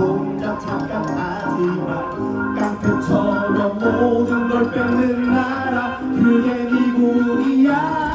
혼자 착각하지 마 깡패처럼 모든 걸 뺏는 나라 그게 미국이야